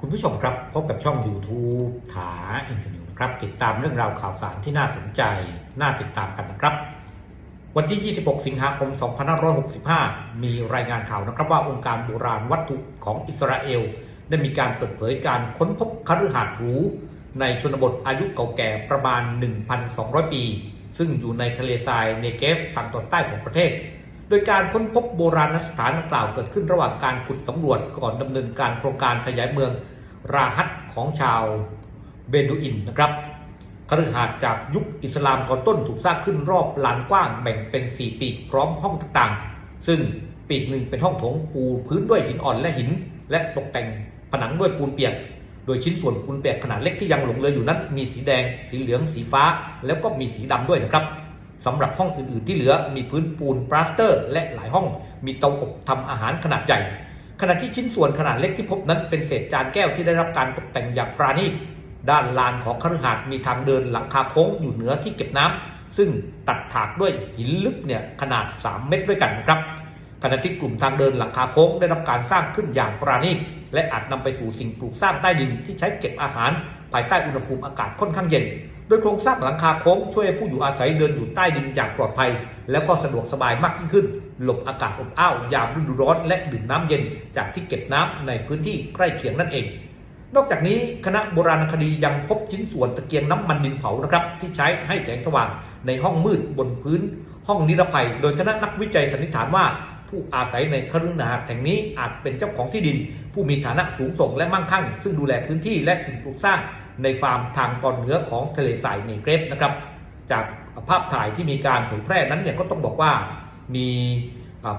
คุณผู้ชมครับพบกับช่อง YouTube ถาอินเทอร์นิวนะครับ ติดตามเรื่องราวข่าวสารที่น่าสนใจ น่าติดตามกันนะครับ วันที่ 26 สิงหาคม 2565 มีรายงานข่าวนะครับ ว่าองค์การโบราณวัตถุของอิสราเอล ได้มีการเปิดเผยการค้นพบคฤหาสน์หรูในชนบทอายุเก่าแก่ประมาณ 1,200 ปี ซึ่งอยู่ในทะเลทรายเนเกฟทางตอนใต้ของประเทศ โดยการค้นพบโบราณสถานดังกล่าวเกิดขึ้นระหว่างการขุดสำรวจก่อนดำเนินการโครงการขยายเมืองราฮัตของชาวเบดูอินนะครับคฤหาสน์จากยุคอิสลามตอนต้นถูกสร้างขึ้นรอบลานกว้างแบ่งเป็น 4 ปีกพร้อมห้องต่างๆ ซึ่งปีกหนึ่งเป็นห้องโถงปูพื้นด้วยหินอ่อนและหิน และตกแต่งผนังด้วยปูนเปียก โดยชิ้นส่วนปูนเปียกขนาดเล็กที่ยังหลงเหลืออยู่นั้น มีสีแดง สีเหลือง สีฟ้า แล้วก็มีสีดำด้วยนะครับ สำหรับห้องอื่นๆที่เหลือมีพื้นปูนปลาสเตอร์ และหลายห้อง มีเตาอบทำอาหารขนาดใหญ่ ขณะที่ชิ้นส่วนขนาดเล็กที่พบนั้นเป็นเศษจานแก้วที่ได้รับการตกแต่งอย่างปราณีตด้านลานของคฤหาสน์มีทางเดินหลังคาโค้งอยู่เหนือที่เก็บน้ำซึ่งตัดถากด้วยหินลึกเนี่ยขนาด 3 เมตรด้วยกันนะครับขณะที่กลุ่มทางเดินหลังคาโค้งได้รับการสร้างขึ้นอย่างปราณีตและอาจนำไปสู่สิ่งปลูกสร้างใต้ดินที่ใช้เก็บอาหาร ภายใต้อุณหภูมิอากาศค่อนข้างเย็น ดยโครงสร้างหลังคาโค้งช่วยผู้อยู่อาศัยเดินอยู่ใต้ดินอย่างปลอดภัย แล้วก็สะดวกสบายมากยิ่งขึ้น หลบอากาศอบอ้าวยามฤดูร้อนและดื่มน้ำเย็นจากที่เก็บน้ำในพื้นที่ใกล้เคียงนั่นเอง นอกจากนี้คณะโบราณคดียังพบชิ้นส่วนตะเกียงน้ำมันดินเผานะครับที่ใช้ให้แสงสว่างในห้องมืดบนพื้น ห้องนิรภัย โดยคณะนักวิจัยสันนิษฐานว่า ผู้อาศัยในคฤหาสน์แห่งนี้อาจเป็นเจ้าของที่ดิน ผู้มีฐานะสูงส่งและมั่งคั่ง ซึ่งดูแลพื้นที่และสิ่งปลูกสร้างในฟาร์มทางตอนเหนือของทะเลทรายเนเกรฟนะครับ จากภาพถ่ายที่มีการเผยแพร่นั้นเนี่ยก็ต้องบอกว่ามี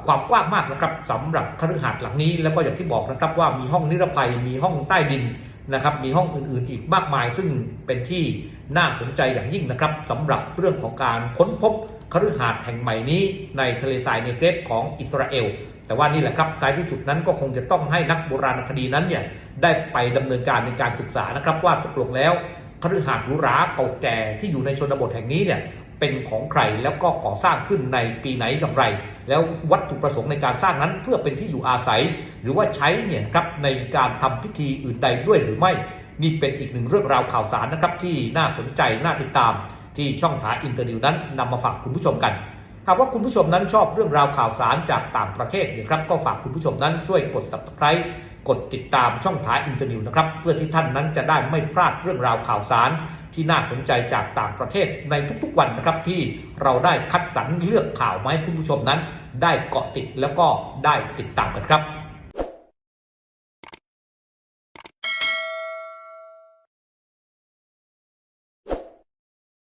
ความกว้างมากนะครับสำหรับคฤหาสน์หลังนี้ แล้วก็อย่างที่บอกนะครับว่ามีห้องนิรภัยมีห้องใต้ดินนะครับ มีห้องอื่นๆอีกมากมาย ซึ่งเป็นที่น่าสนใจอย่างยิ่งนะครับสำหรับเรื่องของการค้นพบคฤหาสน์แห่งใหม่นี้ในทะเลทรายเนเกรฟของอิสราเอลแต่ว่านี่แหละครับท้ายที่สุดนั้นก็คงจะต้องให้นักโบราณคดีนั้นเนี่ยได้ไปดำเนินการในการศึกษานะครับว่าตกลงแล้วคฤหาสน์หรูหราเก่าแก่ที่อยู่ในชนบทแห่งนี้เนี่ย เป็นของใคร แล้วก็ก่อสร้างขึ้นในปีไหนอย่างไร แล้ววัตถุประสงค์ในการสร้างนั้นเพื่อเป็นที่อยู่อาศัย หรือว่าใช้เนี่ยครับในการทำพิธีอื่นใดด้วยหรือไม่ นี่เป็นอีกหนึ่งเรื่องราวข่าวสารนะครับที่น่าสนใจน่าติดตาม ที่ช่องถาอินเตอร์นิวนั้นนำมาฝากคุณผู้ชมกันหากว่าคุณผู้ชมนั้นชอบเรื่องราวข่าวสารจากต่างประเทศนี่ยครับก็ฝากคุณผู้ชมนั้นช่วยกด subscribe กดติดตามช่องถาอินเตอร์นิวนะครับ เพื่อที่ท่านนั้นจะได้ไม่พลาดเรื่องราวข่าวสาร ที่น่าสนใจจากต่างประเทศในทุกๆวันนะครับ ที่เราได้คัดสรรเลือกข่าวมาให้คุณผู้ชมนั้น ได้เกาะติดแล้วก็ได้ติดตามกันครับ